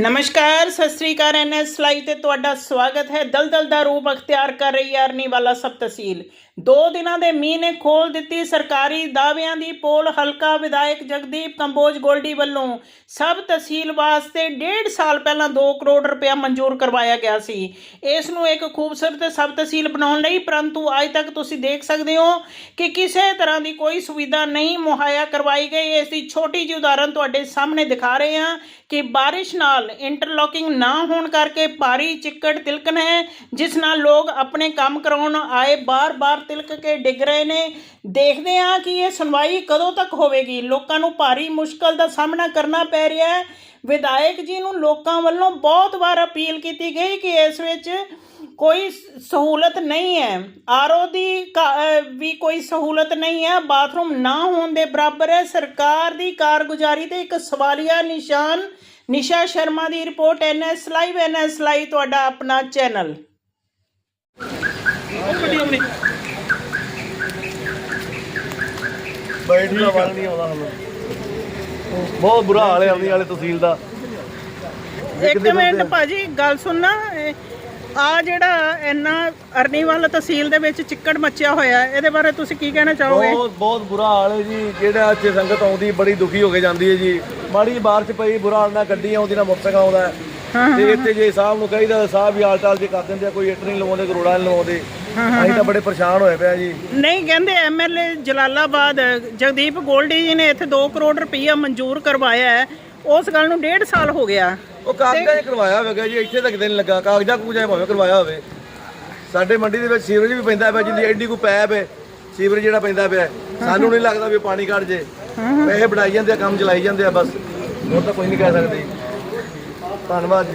ਨਮਸਕਾਰ, ਸਤਿ ਸ੍ਰੀ ਅਕਾਲ NS live ਤੇ ਤੁਹਾਡਾ ਸਵਾਗਤ ਹੈ। ਦਲਦਲ ਦਾ ਰੂਪ ਅਖਤਿਆਰ ਕਰ ਰਹੀ ਹੈ ਅਰਨੀ ਵਾਲਾ ਸਬ ਤਹਿਸੀਲ। ਦੋ ਦਿਨਾਂ ਦੇ ਮੀਂਹ ਨੇ ਖੋਲ ਦਿੱਤੀ ਸਰਕਾਰੀ ਦਾਅਵਿਆਂ ਦੀ ਪੋਲ। ਹਲਕਾ ਵਿਧਾਇਕ ਜਗਦੀਪ ਕੰਬੋਜ ਗੋਲਡੀ ਵੱਲੋਂ ਸਬ ਤਹਿਸੀਲ ਵਾਸਤੇ ਡੇਢ ਸਾਲ ਪਹਿਲਾਂ 2 ਕਰੋੜ ਰੁਪਇਆ ਮਨਜ਼ੂਰ ਕਰਵਾਇਆ ਗਿਆ ਸੀ। ਇਸ ਨੂੰ ਇੱਕ ਖੂਬਸੂਰਤ ਸਬ ਤਹਿਸੀਲ ਬਣਾਉਣ ਲਈ, ਪਰੰਤੂ ਅੱਜ ਤੱਕ ਤੁਸੀਂ ਦੇਖ ਸਕਦੇ ਹੋ ਕਿ ਕਿਸੇ ਤਰ੍ਹਾਂ ਦੀ ਕੋਈ ਸੁਵਿਧਾ ਨਹੀਂ ਮੁਹੱਈਆ ਕਰਵਾਈ ਗਈ। ਇਸ ਦੀ ਛੋਟੀ ਜਿਹੀ ਉਦਾਹਰਨ ਤੁਹਾਡੇ ਸਾਹਮਣੇ ਦਿਖਾ ਰਹੇ ਹਾਂ ਕਿ ਬਾਰਿਸ਼ ਨਾਲ ਇੰਟਰਲੋਕਿੰਗ ਨਾ ਹੋਣ ਕਰਕੇ ਭਾਰੀ ਚਿੱਕੜ ਤਿਲਕਣ ਹੈ, ਜਿਸ ਨਾਲ ਲੋਕ ਆਪਣੇ ਕੰਮ ਕਰਾਉਣ ਆਏ ਬਾਰ-ਬਾਰ ਤਿਲਕ ਕੇ ਡਿੱਗ ਰਹੇ ਨੇ। ਦੇਖਦੇ ਹਾਂ ਕਿ ਇਹ ਸੁਣਵਾਈ ਕਦੋਂ ਤੱਕ ਹੋਵੇਗੀ। ਲੋਕਾਂ ਨੂੰ ਭਾਰੀ ਮੁਸ਼ਕਲ ਦਾ ਸਾਹਮਣਾ ਕਰਨਾ ਪੈ ਰਿਹਾ ਹੈ। ਵਿਧਾਇਕ ਜੀ ਨੂੰ ਲੋਕਾਂ ਵੱਲੋਂ ਬਹੁਤ ਵਾਰ ਅਪੀਲ ਕੀਤੀ ਗਈ ਕਿ ਇਸ ਵਿੱਚ ਕੋਈ ਸਹੂਲਤ ਨਹੀਂ ਹੈ। ਆਰਓ ਦੀ ਵੀ ਕੋਈ ਸਹੂਲਤ ਨਹੀਂ ਹੈ। ਬਾਥਰੂਮ ਨਾ ਹੋਣ ਦੇ ਬਰਾਬਰ ਹੈ। ਸਰਕਾਰ ਦੀ ਕਾਰਗੁਜ਼ਾਰੀ ਤੇ ਇੱਕ ਸਵਾਲੀਆ ਨਿਸ਼ਾਨ ਨਿਸ਼ਾ ਸ਼ਰਮਾ ਦੀ report NS live NS live ਤੁਹਾਡਾ ਆਪਣਾ ਚੈਨਲ। ਬੈਠ ਦਾ ਵੱਲ ਨਹੀਂ ਆਉਂਦਾ ਹੁਣ। ਬਹੁਤ ਬੁਰਾ ਹਾਲ ਹੈ ਆਉਂਦੀ ਵਾਲੇ ਤਹਿਸੀਲ ਦਾ। ਇੱਕ ਮਿੰਟ ਭਾਜੀ ਗੱਲ ਸੁਣਨਾ ਆ ਜਿਹੜਾ ਇੰਨਾ ਅਰਨੀਵਾਲ ਤਹਿਸੀਲ ਦੇ ਵਿੱਚ ਚਿੱਕੜ ਮੱਚਿਆ ਹੋਇਆ ਹੈ, ਇਹਦੇ ਬਾਰੇ ਤੁਸੀਂ ਕੀ ਕਹਿਣਾ ਚਾਹੋਗੇ? ਬਹੁਤ ਬਹੁਤ ਬੁਰਾ ਹਾਲ ਹੈ ਜੀ। ਜਿਹੜਾ ਇੱਥੇ ਸੰਗਤ ਆਉਂਦੀ ਬੜੀ ਦੁਖੀ ਹੋ ਕੇ ਜਾਂਦੀ ਹੈ ਜੀ। ਮਾੜੀ ਜਿਹੀ ਬਾਰਿਸ਼ ਪਈ ਬੁਰਾ ਹਾਲ ਨਾਲ ਗੱਡੀਆਂ ਆਉਂਦੀ ਨਾ ਮੋਟਰਸਾਈਕਲ ਆਉਂਦਾ। ਤੇ ਇੱਥੇ ਜੇ ਸਾਹਿਬ ਨੂੰ ਕਹੀਦਾ ਸਾਹਿਬ ਵੀ ਹਾਲ ਚਾਲ ਜੇ ਕਰ ਦਿੰਦੇ ਆ ਕੋਈ ਇੱਟ ਨਹੀਂ ਲਵਾਉਂਦੇ ਕਰੋੜਾ ਨਹੀਂ ਲਵਾਉਂਦੇ। ਅਸੀਂ ਤਾਂ ਬੜੇ ਪਰੇਸ਼ਾਨ ਹੋਏ ਪਿਆ ਜੀ। ਨਹੀਂ ਕਹਿੰਦੇ ਐਮਐਲਏ ਜਲਾਲਾਬਾਦ ਜਗਦੀਪ ਗੋਲਡੀ ਜੀ ਨੇ ਇੱਥੇ 2 ਕਰੋੜ ਰੁਪਈਆ ਮਨਜ਼ੂਰ ਕਰਵਾਇਆ ਹੈ। ਉਸ ਗੱਲ ਨੂੰ ਡੇਢ ਸਾਲ ਹੋ ਗਿਆ। ਉਹ ਕਾਗਜ਼ਾਂ 'ਚ ਕਰਵਾਇਆ ਹੋਵੇਗਾ ਜੀ ਇੱਥੇ ਤੱਕ ਦਿਨ ਲੱਗਾ। ਕਾਗਜ਼ਾਂ ਕੂਜਾਂ 'ਚ ਭਾਵੇਂ ਕਰਵਾਇਆ ਹੋਵੇ। ਸਾਡੇ ਮੰਡੀ ਦੇ ਵਿੱਚ ਸੀਵਰੇਜ ਵੀ ਪੈਂਦਾ ਪਿਆ ਜਿੰਦੀ ਐਡੀ ਕੋ ਪੈਪ ਹੈ ਸੀਵਰੇਜ ਜਿਹੜਾ ਪੈਂਦਾ ਪਿਆ। ਸਾਨੂੰ ਨਹੀਂ ਲੱਗਦਾ ਵੀ ਪਾਣੀ ਕੱਢ ਜੇ। ਪੈਸੇ ਬਣਾਈ ਜਾਂਦੇ ਆ, ਕੰਮ ਚਲਾਈ ਜਾਂਦੇ ਆ, ਬਸ। ਹੋਰ ਤਾਂ ਕੋਈ ਨਹੀਂ ਕਹਿ ਸਕਦੇ। ਧੰਨਵਾਦ ਜੀ।